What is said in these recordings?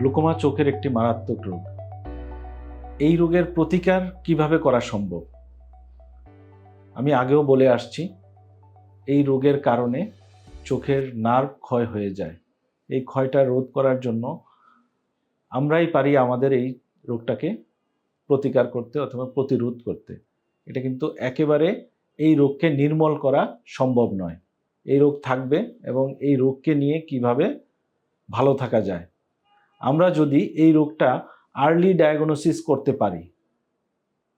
Glaucoma চোখের একটি মারাত্মক রোগ। এই রোগের প্রতিকার কীভাবে করা সম্ভব? আমি আগেও বলে আসছি, এই রোগের কারণে চোখের নার্ভ ক্ষয় হয়ে যায়। এই ক্ষয়টা রোধ করার জন্য আমরাই পারি আমাদের এই রোগটাকে প্রতিকার করতে অথবা প্রতিরোধ করতে। এটা কিন্তু একেবারে এই রোগকে নির্মল করা সম্ভব নয়। এই রোগ থাকবে এবং এই রোগকে নিয়ে কীভাবে ভালো থাকা যায় আমরা যদি এই রোগটা আর্লি ডায়াগনোসিস করতে পারি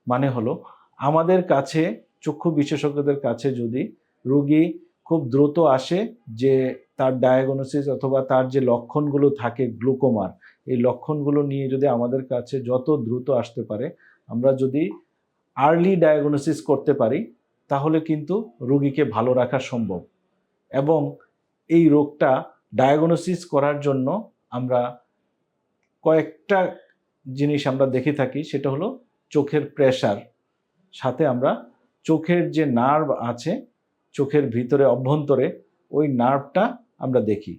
মানে হলো আমাদের কাছে, চক্ষু বিশেষজ্ঞদের কাছে যদি রোগী খুব দ্রুত আসে যে তার ডায়াগনোসিস অথবা তার যে লক্ষণগুলো থাকে গ্লুকোমার এই লক্ষণগুলো নিয়ে যদি আমাদের কাছে যত দ্রুত আসতে পারে, আমরা যদি আর্লি ডায়াগনোসিস করতে পারি, তাহলে কিন্তু রোগীকে ভালো রাখা সম্ভব। এবং এই রোগটা ডায়াগনোসিস করার জন্য আমরা কয়েকটা জিনিস আমরা দেখে থাকি, সেটা হলো চোখের প্রেশার সাথে আমরা চোখের যে নার্ভ আছে, চোখের ভিতরে অভ্যন্তরে, ওই নার্ভটা আমরা দেখি।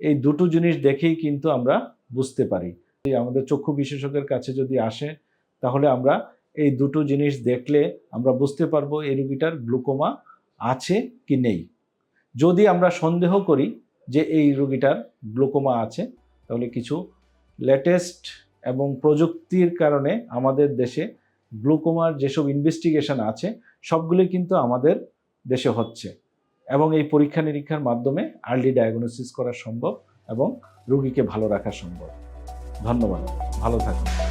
এই দুটো জিনিস দেখেই কিন্তু আমরা বুঝতে পারি। আমাদের চক্ষু বিশেষজ্ঞের কাছে যদি আসে, তাহলে আমরা এই দুটো জিনিস দেখলে আমরা বুঝতে পারব এই রুগীটার গ্লুকোমা আছে কি নেই। যদি আমরা সন্দেহ করি যে এই রুগীটার গ্লুকোমা আছে, তাহলে কিছু লেটেস্ট এবং প্রযুক্তির কারণে আমাদের দেশে গ্লুকোমার যেসব ইনভেস্টিগেশন আছে সবগুলি কিন্তু আমাদের দেশে হচ্ছে এবং এই পরীক্ষা নিরীক্ষার মাধ্যমে আর্লি ডায়াগনোসিস করা সম্ভব এবং রোগীকে ভালো রাখা সম্ভব। ধন্যবাদ। ভালো থাকুন।